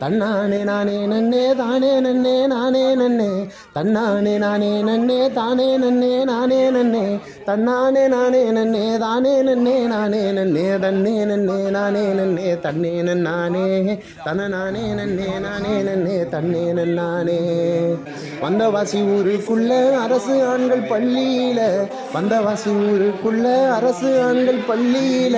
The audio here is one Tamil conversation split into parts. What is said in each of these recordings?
தன்னானே நானே நன்னே தானே நன்னே நானே நன்னே. தன்னானே நானே நன்னே தானே நன்னே நானே நன்னே. தன்னானே நானே நன்னே தானே நன்னே நானே நன்னே. தன்னே நன்னே நானே நன்னே தன்னே நன்னானே. தன நானே நன்னே நானே நன்னே. தன்னே நன்னானே வந்தவாசி ஊருக்குள்ள அரசு ஆண்கள் பள்ளியில. வந்தவாசி ஊருக்குள்ள அரசு ஆண்கள் பள்ளியில.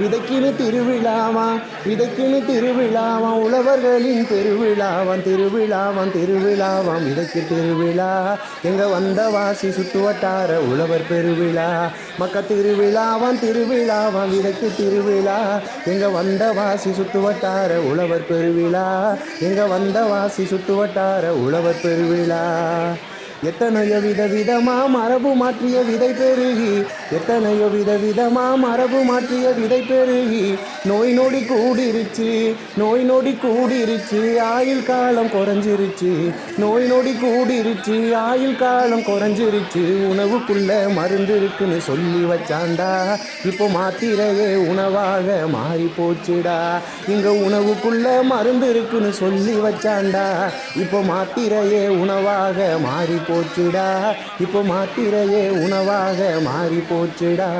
விதைக்குன்னு திருவிழாவா விதைக்குன்னு திருவிழாவா உழவர்களின் பெருவிழாவான் திருவிழாவான் திருவிழாவாம் விதைக்கு திருவிழா. எங்க வந்தவாசி சுற்றுவட்டார உழவர் பெருவிழா. மக்க திருவிழாவான் திருவிழாவாம் விதைக்கு திருவிழா. எங்க வந்தவாசி சுற்றுவட்டார உழவர் பெருவிழா. எங்க காசி சுத்து வட்டார உழவர் பெருவிழா. எத்தனையோ வித விதமா மரபு மாற்றிய விதை பெருகி எத்தனையோ வித விதமா மரபு மாற்றிய விதை பெருகி நோய் நொடி கூடிருச்சு நோய் நொடி கூடிருச்சு ஆயுள் காலம் குறைஞ்சிருச்சு நோய் நொடி கூடிருச்சு ஆயுள் காலம் குறைஞ்சிருச்சு உணவுக்குள்ள மருந்து இருக்குன்னு சொல்லி வச்சாண்டா இப்போ மாத்திரையே உணவாக மாறி போச்சுடா இங்க உணவுக்குள்ள மருந்து இருக்குன்னு சொல்லி வச்சாண்டா இப்போ மாத்திரையே உணவாக மாறி போச்சுடா. இப்போ மாத்திரையே உணவாக மாறி போச்சுடா.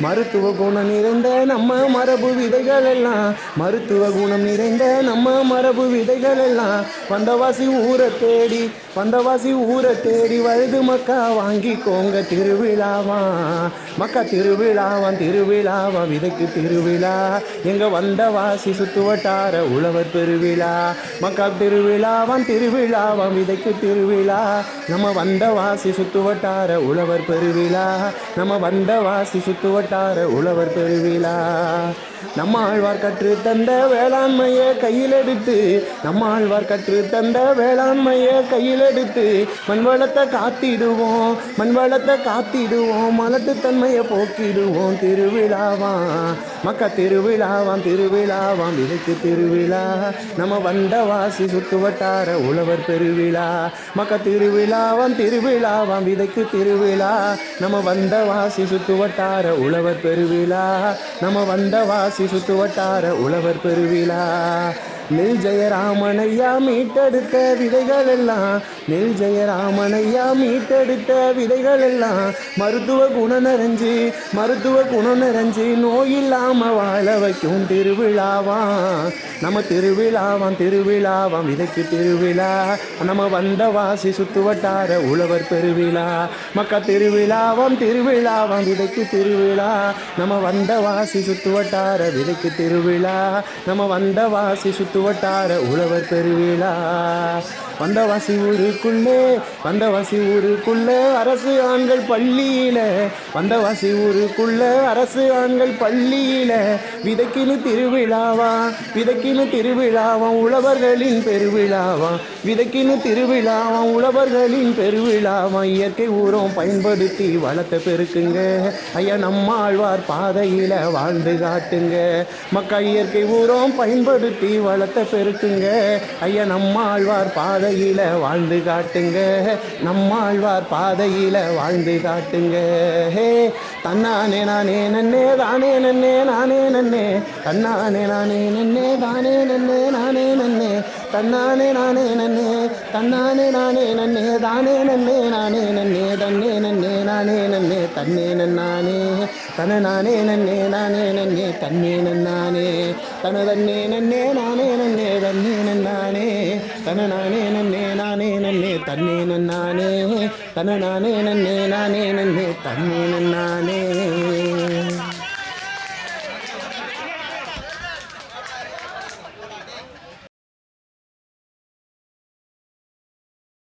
மருத்துவ குணம் நிறைந்த நம்ம மரபு விதைகள் எல்லாம் மருத்துவ குணம் நிறைந்த நம்ம மரபு விதைகள் எல்லாம் வந்தவாசி ஊரை தேடி வந்தவாசி ஊரை தேடி வயது மக்கா வாங்கிக்கோங்க திருவிழாவா. மக்கா திருவிழாவான் திருவிழாவா விதைக்கு திருவிழா. எங்க வந்தவாசி சுத்துவட்டார உழவர் பெருவிழா. மக்கா திருவிழாவான் திருவிழாவான் விதைக்கு திருவிழா. நம்ம வந்தவாசி சுத்து வட்டார உழவர் பெருவிழா. நம்ம வந்தவாசி சுத்து வட்டார உழவர் பெருவிழா. நம்ம ஆழ்வார் கற்று தந்த வேளாண்மையை கையில் எடுத்து நம்ம ஆழ்வார் கற்று தந்த வேளாண்மையை கையில் எடுத்து மண் வளத்தை காத்திடுவோம் மண் வளத்தை காத்திடுவோம் மலட்டுத்தன்மையை போக்கிடுவோம். திருவிழாவாம் மக்க திருவிழாவாம் திருவிழாவாம் விதைக்கு திருவிழா. நம்ம வந்தவாசி சுத்து வட்டார உழவர் பெருவிழா. மக்க திருவிழாவாம் திருவிழாவாம் விதைக்கு திருவிழா. நம்ம வந்தவாசி சுத்து வட்டார உழவர் பெருவிழா. நம்ம வந்தவாசி சுத்து வட்டார உழவர் பெருவிழா. நெல் ஜெயராமனையா மீட்டெடுத்த விதைகள் எல்லாம் நெல் ஜெயராமனையா மீட்டெடுத்த விதைகள் எல்லாம் மருத்துவ குணம் நிறைஞ்சு மருத்துவ குணம் நிறைஞ்சு நோய் இல்லாம வாழ வைக்கும் திருவிழாவாம். நம்ம திருவிழாவாம் திருவிழாவாம் விதைக்கு திருவிழா. நம்ம வந்த வாசி சுத்து வட்டார உழவர் பெருவிழா மக்க திருவிழாவாம் திருவிழாவாம் விதைக்கு திருவிழா. நம்ம வந்த வாசி சுத்து வட்டார விதைக்கு திருவிழா. நம்ம வந்த வாசி சுத்து வட்டார உழவர் பெருவிழா. வந்தவாசி ஊருக்குள்ளே வந்தவாசி ஊருக்குள்ளே அரசு ஆண்கள் பள்ளியில. வந்தவாசி ஊருக்குள்ள அரசு ஆண்கள் பள்ளியில. விதைக்கினு திருவிழாவா விதைக்கினு திருவிழாவா உழவர்களின் பெருவிழாவா. விதைக்கினு திருவிழாவா உழவர்களின் பெருவிழாவா இயற்கை உரம் பயன்படுத்தி வளத்தை பெருக்குங்க. ஐயா நம்மாழ்வார் பாதையில் வாழ்ந்து காட்டுங்க. மக்கள் இயற்கை உரம் பயன்படுத்தி வளத்தை பெருக்குங்க. ஐயா நம்மாழ்வார் பாதையில் வாழ்ந்து காட்டுங்க. நம்மாழ்வார் பாதையில் வாழ்ந்து காட்டுங்க. ஹே தன்னானே நானே நன்னே தானே நன்னே நானே நன்னே. தன்னானே நானே நன்னே தானே நன்னே நானே நன்னே. தன்னானே நானே நன்னே. தன்னானே நானே நன்னே தானே நன்னே நானே நன்னே. தன்னே நன்னே நானே நன்னே. தன்னே நன்னானே. தன நானே நன்னே நானே நன்னே தன்னே நன்னானே. தன தன்னே நன்னே நானே நன்னே தன்னே நன்னானே. தன நானே நன்னே நானே நன்னே தன்னே நன்னானே. தன நானே நன்னே நானே நன்னே தன்னே நன்னானே.